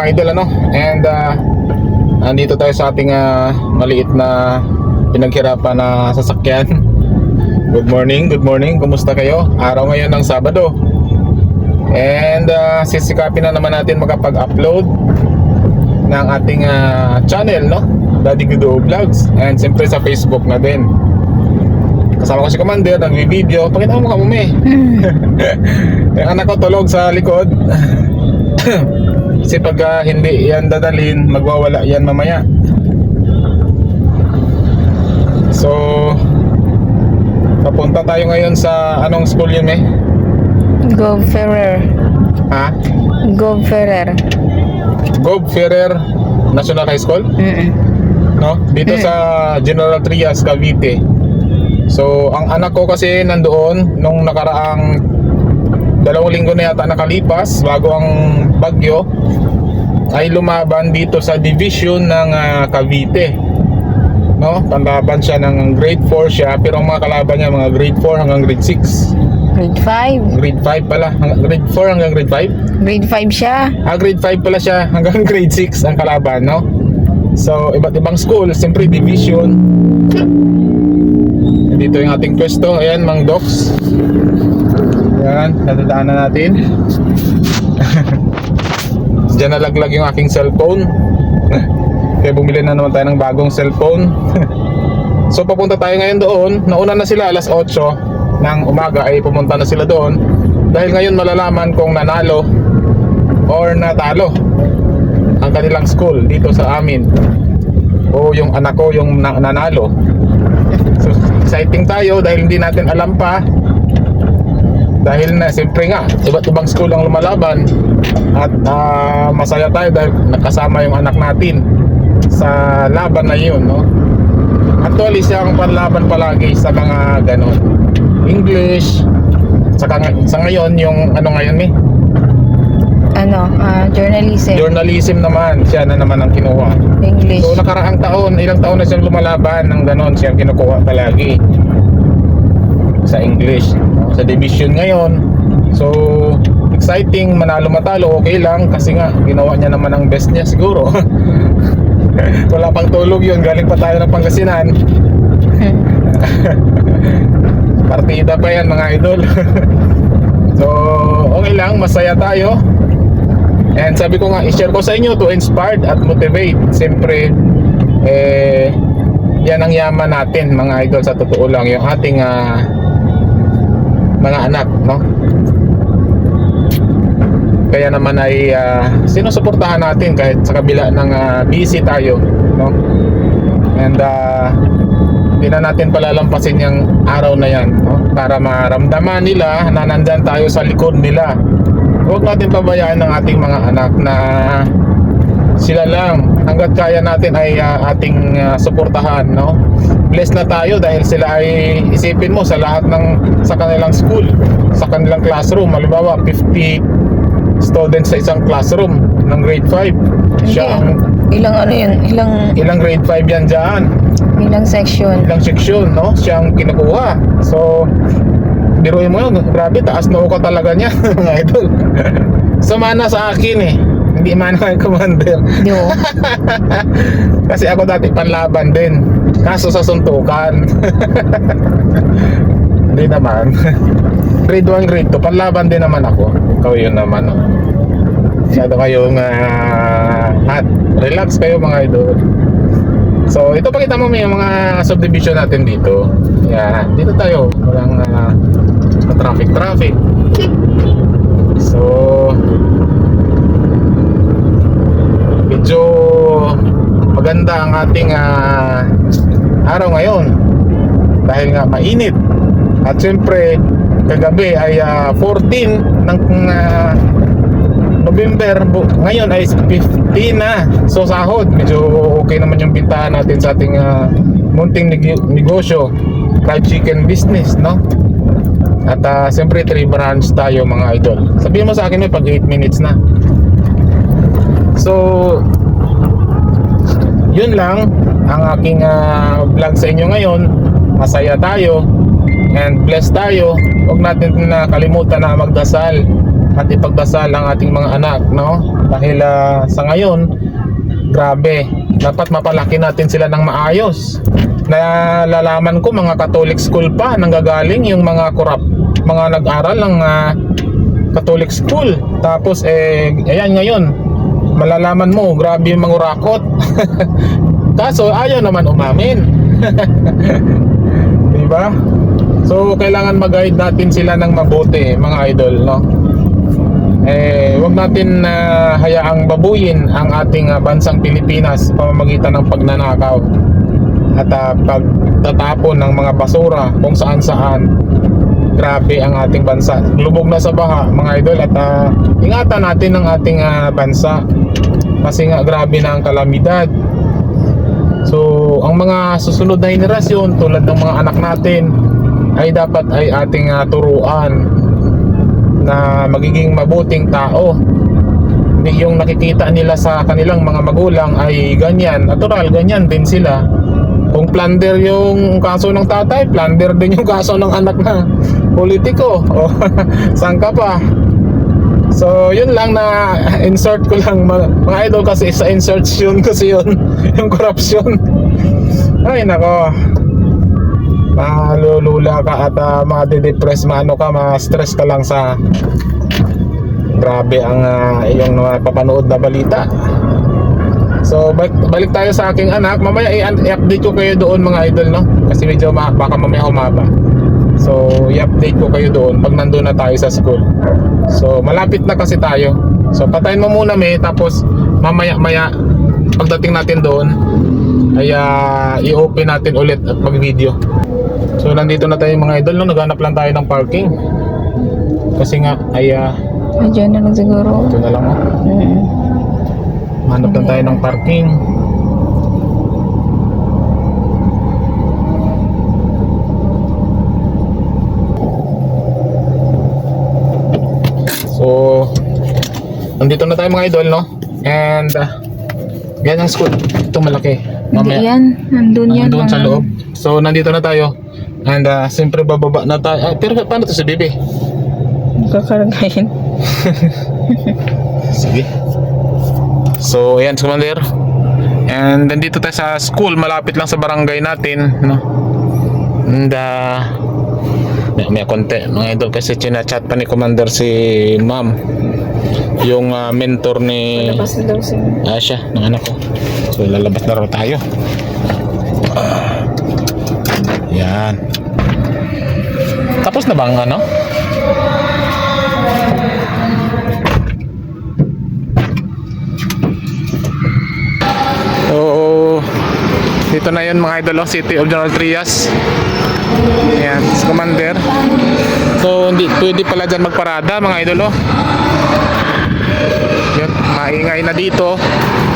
mga idol ano? And uh, andito tayo sa ating uh, maliit na pinaghirapan na sasakyan. Good morning good morning. Kumusta kayo? Araw ngayon ng Sabado. And uh, sisikapin na naman natin makapag-upload ng ating uh, channel no? Daddy Gudo Vlogs. And siyempre sa Facebook na din. Kasama ko si Commander nagbi-video pakita mo mukha mo me yung anak ko tulog sa likod kasi pag ah, hindi yan dadalhin magwawala yan mamaya so papunta tayo ngayon sa anong school yun eh Gov Ferrer. ha Gov Ferrer. Gob Ferrer National High School Mm-mm. no dito Mm. sa General Trias Cavite so ang anak ko kasi nandoon nung nakaraang dalawang linggo na yata nakalipas bago ang bagyo ay lumaban dito sa division ng ah, Cavite no panlaban siya ng grade 4 siya pero ang mga kalaban niya mga grade 4 hanggang grade 6 Grade 5. grade 5 pala grade 4 hanggang grade 5 Grade 5 siya. Ah, grade 5 pala siya hanggang grade 6 ang kalaban, no? So, iba't ibang school, siyempre division. Dito yung ating pwesto. Ayan, Mang Docs. Ayan, nadadaanan natin. Diyan nalaglag yung aking cellphone. Kaya bumili na naman tayo ng bagong cellphone. so, papunta tayo ngayon doon. Nauna na sila alas 8 ng umaga ay pumunta na sila doon. Dahil ngayon malalaman kung nanalo or natalo ang kanilang school dito sa amin o yung anak ko yung na- nanalo so exciting tayo dahil hindi natin alam pa dahil na siyempre nga iba't ibang school ang lumalaban at ah, masaya tayo dahil nakasama yung anak natin sa laban na yun no actually siya ang panlaban palagi sa mga ganon English saka sa ngayon yung ano ngayon eh Ano, ah, journalism. Journalism naman, siya na naman ang kinuha. English. So nakaraang taon, ilang taon na siyang lumalaban ng ganon, siya ang kinukuha palagi sa English. Sa division ngayon, so exciting, manalo matalo, okay lang kasi nga ginawa niya naman ang best niya siguro. Wala pang tulog yun, galing pa tayo ng Pangasinan. Partida pa yan mga idol. so, okay lang, masaya tayo. And sabi ko nga, i-share ko sa inyo to inspired at motivate. Siyempre, eh, yan ang yaman natin mga idol sa totoo lang. Yung ating ah, mga anak, no? Kaya naman ay ah, sinusuportahan natin kahit sa kabila ng ah, busy tayo, no? And ah, hindi na natin palalampasin yung araw na yan, no? Para maramdaman nila na nandyan tayo sa likod nila huwag natin pabayaan ng ating mga anak na sila lang hanggat kaya natin ay ah, ating ah, suportahan no blessed na tayo dahil sila ay isipin mo sa lahat ng sa kanilang school sa kanilang classroom halimbawa 50 students sa isang classroom ng grade 5 siya ang Ilang ano yun? Ilang, ilang grade 5 yan dyan ilang section? ilang section, no? Siya ang kinukuha. So, biruin mo yun, grabe, taas na uka talaga niya, mga idol. Sumana sa akin eh. Hindi man kay commander. Yo. Kasi ako dati panlaban din. Kaso sa suntukan. Hindi naman. grade 1, grade 2, panlaban din naman ako. Ikaw yun naman. Oh. Masyado kayong ah, hot. Relax kayo mga idol. So, ito pakita mo may mga subdivision natin dito. Yan, dito tayo. Walang uh, traffic traffic. So, medyo maganda ang ating ah, araw ngayon dahil nga mainit. At syempre, kagabi ay ah, 14 ng ah, November, ngayon ay 15 na. So sahod, medyo okay naman yung bintahan natin sa ating ah, munting neg- negosyo. Fried chicken business, no? At uh, siyempre, 3 branch tayo mga idol. Sabihin mo sa akin may pag 8 minutes na. So, yun lang ang aking ah, vlog sa inyo ngayon. Masaya tayo and blessed tayo. Huwag natin na kalimutan na magdasal at ipagdasal ang ating mga anak, no? Dahil ah, sa ngayon, grabe, dapat mapalaki natin sila ng maayos. Nalalaman ko mga Catholic school pa nanggagaling yung mga korap, mga nag-aral ng ah, Catholic school. Tapos eh ayan ngayon, malalaman mo, grabe yung mangurakot. Kaso ayaw naman umamin. Di ba? So kailangan mag-guide natin sila ng mabuti, mga idol, no? Eh, wag natin na hayaang babuyin ang ating ah, bansang Pilipinas sa pamamagitan ng pagnanakaw at ah, pagtatapon ng mga basura kung saan-saan. Grabe ang ating bansa. Lubog na sa baha, mga idol, at ah, ingatan natin ang ating ah, bansa kasi nga grabe na ang kalamidad. So, ang mga susunod na henerasyon tulad ng mga anak natin ay dapat ay ating ah, turuan na magiging mabuting tao. Yung nakikita nila sa kanilang mga magulang ay ganyan. Natural, ganyan din sila. Kung plunder yung kaso ng tatay, plunder din yung kaso ng anak na politiko. O, saan ka pa? So, yun lang na insert ko lang mga, idol kasi sa insertion kasi yun yung corruption. Ay nako. Malulula ka at uh, ma-depress, maano ka, ma-stress ka lang sa grabe ang uh, iyong napapanood na balita. So, balik, balik tayo sa aking anak. Mamaya i-update ko kayo doon mga idol, no? Kasi medyo ma- baka mamaya humaba. So, i-update ko kayo doon pag nandun na tayo sa school. So, malapit na kasi tayo. So, patayin mo muna may tapos mamaya-maya pagdating natin doon ay ah, i-open natin ulit at mag-video. So, nandito na tayo mga idol, no? Naghanap lang tayo ng parking. Kasi nga ay ah, Medyo na lang siguro. ito na lang oh. Mm. Hanap lang tayo ng parking. So, nandito na tayo mga idol, no? And, uh, yan ang school. Ito malaki. Hindi yan. Nandun yan. Nandun sa loob. So, nandito na tayo. And, uh, siyempre bababa na tayo. Ah, pero paano to si Bibi? Kakaragayin. Sige. So, ayan, Commander. And nandito tayo sa school, malapit lang sa barangay natin, no? And uh, may, may konti, mga idol, kasi chinachat pa ni Commander si Ma'am. Yung ah, mentor ni. Asya, ng anak ko. So, lalabas na raw tayo. Ah. yan. Tapos na ba ang ano? Oo. Dito na yun mga idol, oh, City of General Trias. Yan, si Commander. So, hindi pwede pala dyan magparada mga idol, oh. Yan, maingay na dito.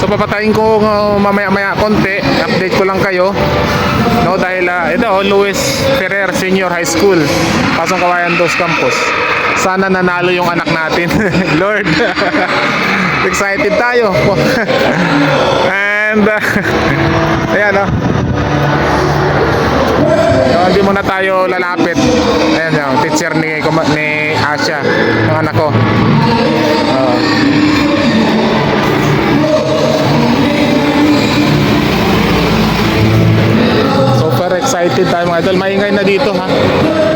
So papatayin ko uh, mamaya-maya konti. Update ko lang kayo. No, dahil uh, ito, oh, Luis Ferrer Senior High School. Pasong Kawayan Dos Campus. Sana nanalo yung anak natin. Lord. Excited tayo. And uh, ayan oh. So, hindi muna tayo lalapit. Ayan yung teacher ni, ni Asya, ng anak ko. Excited tayo mga idol. Maingay na dito ha.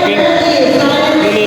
looking.